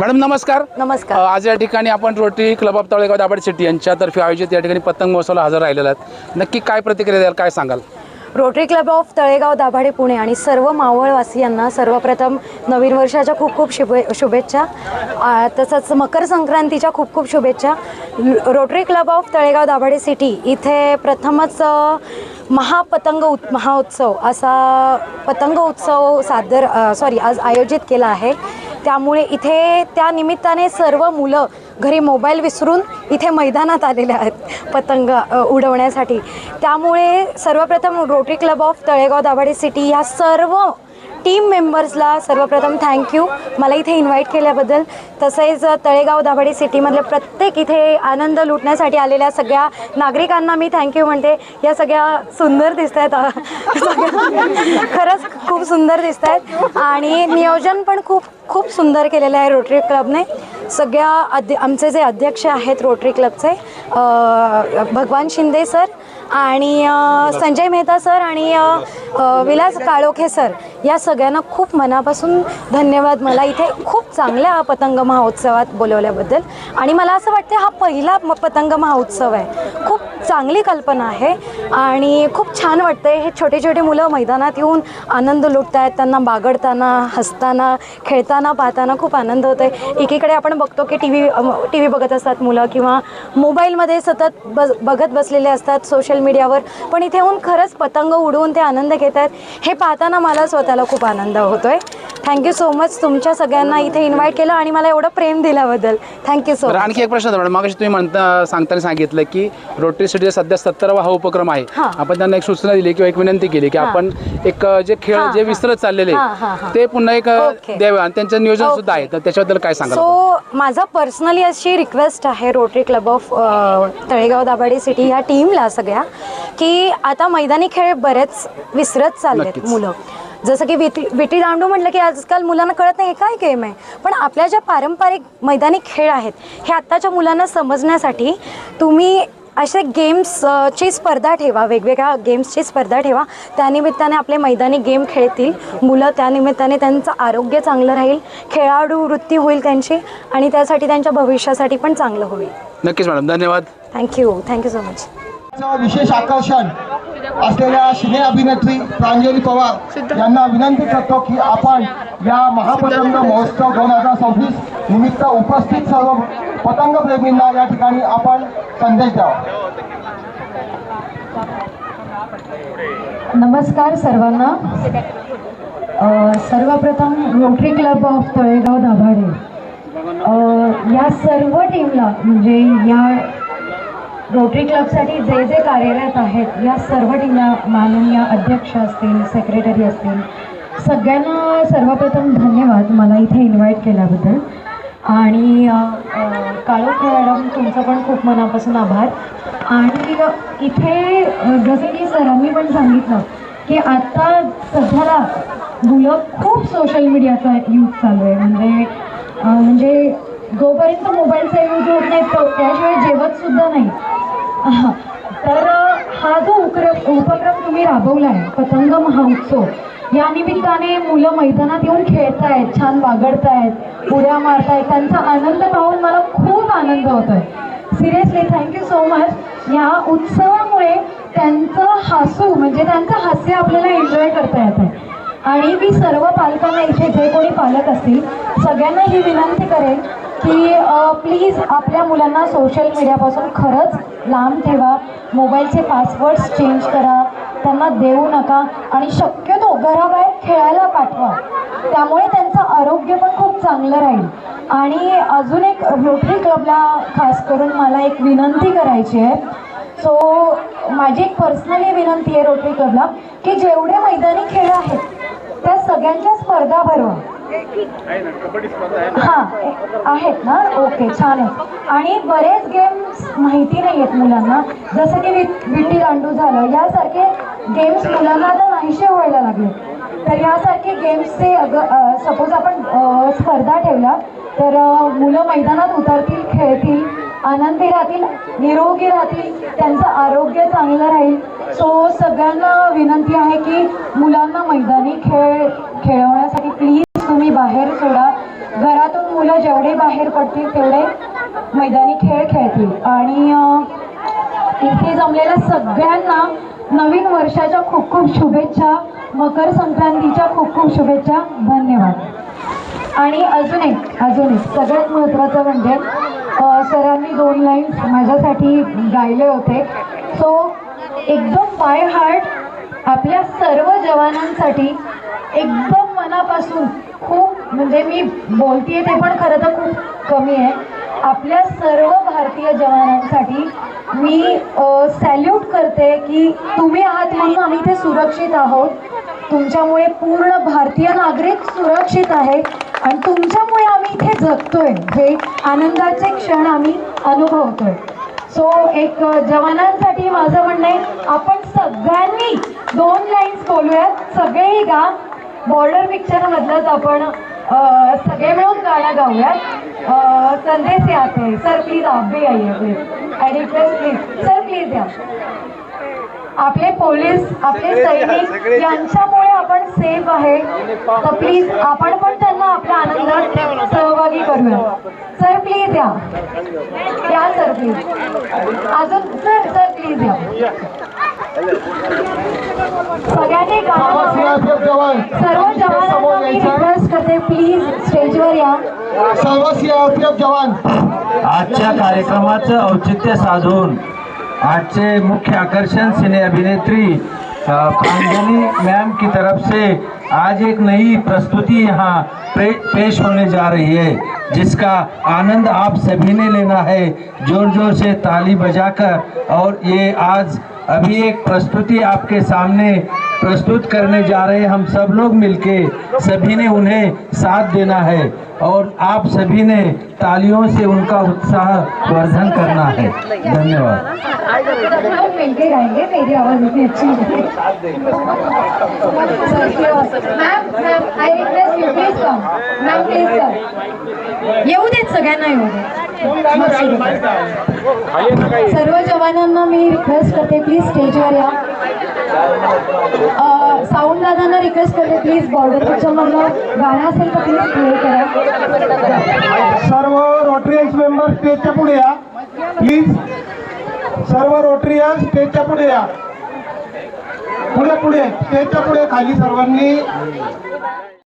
Madam नमस्कार. नमस्कार. आज या ठिकाणी आपण Rotary club of Talegaon Dabhade city यांच्यातर्फे आयोजित या ठिकाणी पतंग महोत्सवाला हजर राहिलेला आहेत. नक्की काय प्रतिक्रिया द्याल काय सांगाल? Rotary club of Talegaon Dabhade Pune आणि सर्व मावळवासियांना सर्वप्रथम नवीन वर्षाच्या खूप खूप शुभे शुभेच्छा. तसंच मकर संक्रांतीच्या खूप खूप शुभेच्छा. Rotary club of Talegaon Dabhade city इथे प्रथमच महापतंग उत् महोत्सव असा पतंग उत्सव सादर सॉरी आज आयोजित केला आहे. त्यामुळे इथे त्या निमित्ताने सर्व मुलं घरी मोबाईल विसरून इथे मैदानात आलेले आहेत पतंग उडवण्यासाठी. त्यामुळे सर्वप्रथम Rotary club of Talegaon Dabhade city या सर्व टीम मेंबर्सला सर्वप्रथम थँक्यू मला इथे इन्व्हाइट केल्याबद्दल. तसेच तळेगाव दाभाडे सिटीमधले प्रत्येक इथे आनंद लुटण्यासाठी आलेल्या सगळ्या नागरिकांना मी थँक्यू म्हणते. या सगळ्या सुंदर दिसत आहेत खरंच खूप सुंदर दिसत आहेत आणि नियोजन पण खूप खूप सुंदर केलेलं आहे रोटरी क्लबने सगळ्या अध्य आमचे जे अध्यक्ष आहेत रोटरी क्लबचे भगवान शिंदे सर आणि संजय मेहता सर आणि विलास काळोखे सर या सगळ्यांना खूप मनापासून धन्यवाद. मला इथे खूप चांगल्या पतंग महोत्सवात बोलवल्याबद्दल. आणि मला असं वाटतं हा पहिला म- पतंग महोत्सव आहे. खूप चांगली कल्पना आहे आणि खूप छान वाटतंय. हे छोटे छोटे मुलं मैदानात येऊन आनंद लुटत आहेत त्यांना बागडताना हसताना खेळताना पाहताना खूप आनंद होतो आहे एकीकडे आपण बघतो की टी व्ही टी व्ही बघत असतात मुलं किंवा मोबाईलमध्ये सतत बस बघत बसलेले असतात सोशल मीडियावर. पण इथे येऊन खरंच पतंग उडवून ते आनंद घेत आहेत हे पाहताना मला स्वतःला खूप आनंद होतो आहे थँक्यू सो मच तुमच्या सगळ्यांना इथे इन्व्हाइट केलं आणि मला एवढं प्रेम दिल्याबद्दल थँक्यू सो मच आणखी एक प्रश्न होता मॅडम मागाशी तुम्ही म्हणता सांगताना सांगितलं की रोटरी सिटीचा सध्या सत्तरावा हा उपक्रम आहे हां. आपण त्यांना एक सूचना दिली किंवा एक विनंती केली की हां. आपण एक अ, जे खेळ हां, जे हां. विसरत चाललेले हां, हां, हां. ते पुन्हा एक अ, ओके. द्यावे आणि त्यांचं नियोजन सुद्धा आहे तर त्याच्याबद्दल काय सांगाल आपण? सो माझा पर्सनली अशी रिक्वेस्ट आहे Rotary club of Talegaon Dabhade city ह्या टीमला सगळ्या की आता मैदानी खेळ बरेच विसरत चाललेत नक्कीच. मुलं जसं की विटी विटी दांडू म्हटलं की आजकाल मुलांना कळत नाही हे काय गेम आहे? पण आपल्या ज्या पारंपरिक मैदानी खेळ आहेत हे आत्ताच्या मुलांना समजण्यासाठी तुम्ही असे गेम्स अ, ची स्पर्धा ठेवा वेगवेगळ्या गेम्सची स्पर्धा ठेवा. त्यानिमित्ताने आपले मैदानी गेम खेळतील मुलं त्यानिमित्ताने त्यांचं आरोग्य चांगलं राहील खेळाडू वृत्ती होईल त्यांची आणि त्यासाठी त्यांच्या भविष्यासाठी पण चांगलं होईल. नक्कीच मॅडम धन्यवाद. थँक्यू थँक्यू सो मच विशेष आकर्षण. असलेल्या सिने अभिनेत्री प्रांजली पवार यांना विनंती करतो की आपण या महापतंग महोत्सव दोन हजार सव्वीस निमित्त उपस्थित सर्व पतंग प्रेमींना या ठिकाणी आपण संदेश द्यावा. नमस्कार सर्वांना. सर्वप्रथम Rotary club of Talegaon Dabhade अ, या सर्व टीमला म्हणजे या रोटरी क्लबसाठी जे जे कार्यरत आहेत या सर्व टीमला माननीय अध्यक्ष असतील सेक्रेटरी असतील सगळ्यांना सर्वप्रथम धन्यवाद मला इथे इन्व्हाइट केल्याबद्दल. आणि काळोख मॅडम तुमचं पण खूप मनापासून आभार. आणि इथे अ, जसं की सरांनी पण सांगितलं की आता सध्याला मुलं खूप सोशल मीडियाचा यूज चालू आहे. म्हणजे म्हणजे जोपर्यंत मोबाईलचा यूज होत नाही तो त्याशिवाय जेवतसुद्धा नाही. तर हा जो उक्रम उपक्रम तुम्ही राबवला आहे पतंग महोत्सव या निमित्ताने मुलं मैदानात येऊन खेळतायत छान वागडतायत उड्या मारतायत त्यांचा आनंद पाहून मला खूप आनंद होतोय. सिरियसली थँक्यू सो मच या उत्सवामुळे त्यांचं हसू म्हणजे त्यांचं हास्य आपल्याला एन्जॉय करता येत आहे आणि मी सर्व पालकांना इथे जे कोणी पालक असतील सगळ्यांना ही विनंती करेन की प्लीज आपल्या मुलांना सोशल मीडियापासून खरंच लांब ठेवा. मोबाईलचे पासवर्ड्स चेंज करा. त्यांना देऊ नका. आणि शक्यतो घराबाहेर खेळायला पाठवा. त्यामुळे त्यांचं आरोग्य पण खूप चांगलं राहील. आणि अजून एक रोटरी क्लबला खास करून मला एक विनंती करायची आहे. सो माझी एक पर्सनली विनंती आहे रोटरी क्लबला की जेवढे मैदानी खेळ आहेत त्या सगळ्यांच्या स्पर्धा भरवा. हां आहेत ना? ओके छान आहे. आणि बरेच गेम्स माहिती नाही आहेत मुलांना. जसं की वि विटी दांडू झालं यासारखे गेम्स मुलांना आता नाहीशे व्हायला लागले तर यासारखे गेम्सचे अग सपोज आपण स्पर्धा ठेवल्या तर मुलं मैदानात उतरतील खेळतील आनंदी राहतील निरोगी राहतील त्यांचं आरोग्य चांगलं राहील. सो सगळ्यांना विनंती आहे की मुलांना मैदानी खेळ खेळवण्यासाठी प्लीज बाहेर सोडा. घरातून मुलं जेवढे बाहेर पडतील तेवढे मैदानी खेळ खेळतील. आणि इथे जमलेल्या सगळ्यांना नवीन वर्षाच्या खूप खूप शुभेच्छा. मकर संक्रांतीच्या खूप खूप शुभेच्छा. धन्यवाद. आणि अजून एक अजून एक सगळ्यात महत्त्वाचं म्हणजे सरांनी दोन लाईन्स माझ्यासाठी गायले होते. सो एकदम बाय हार्ट आपल्या सर्व जवानांसाठी एकदम मनापासून म्हणजे मी बोलतीये ते पण खरं तर खूप कमी आहे. आपल्या सर्व भारतीय जवानांसाठी मी सॅल्यूट करते की तुम्ही आहात म्हणून आम्ही इथे सुरक्षित आहोत. तुमच्यामुळे पूर्ण भारतीय नागरिक सुरक्षित आहे आणि तुमच्यामुळे आम्ही इथे जगतोय. हे आनंदाचे क्षण आम्ही अनुभवतोय. सो एक जवानांसाठी माझं म्हणणं आहे आपण सगळ्यांनी दोन लाईन्स बोलूयात. सगळेही गा. बॉर्डर पिक्चरमधलंच आपण सगळे मिळून गाणं गाऊयात संदेश याते सर प्लीज आप भी आइए please I request please sir please या. आपले पोलीस आपले सैनिक यांच्यामुळे आपण सेफ आहे. तर प्लीज आपण पण त्यांना आपल्या आनंदात सहभागी करूया. सर प्लीज या. या सर प्लीज अजून सर सर प्लीज या. सगळ्यांनी जवान. सर्व जवानांना मी रिक्वेस्ट करते प्लीज़ स्टेजवर या। सर्व सीआरपीएफ जवान। आजच्या कार्यक्रमाचं औचित्य साधून आजचे मुख्य आकर्षण सिने अभिनेत्री प्रांजलि मैम की तरफ़ से आज एक नई प्रस्तुति यहाँ पे, पेश होने जा रही है जिसका आनंद आप सभी ने लेना है ज़ोर ज़ोर से ताली बजाकर और ये आज अभी एक प्रस्तुति आपके सामने प्रस्तुत करने जा रहे हम सब लोग मिलके, सभी ने उन्हें साथ देना है और आप सभी ने तालियों से उनका उत्साह वर्धन करना है। धन्यवाद. सर्व जवानांना मी रिक्वेस्ट करते प्लीज स्टेजवर या. साऊंड दादांना रिक्वेस्ट करते प्लीज बॉर्डर पिक्चरमधलं गाणं असेल तर प्लीज प्ले करा. सर्व रोटरीयन्स मेंबर स्टेजच्या पुढे या. प्लीज सर्व रोटरीयन्स स्टेजच्या पुढे या. पुढे पुढे. स्टेजच्या पुढे खाली सर्वांनी.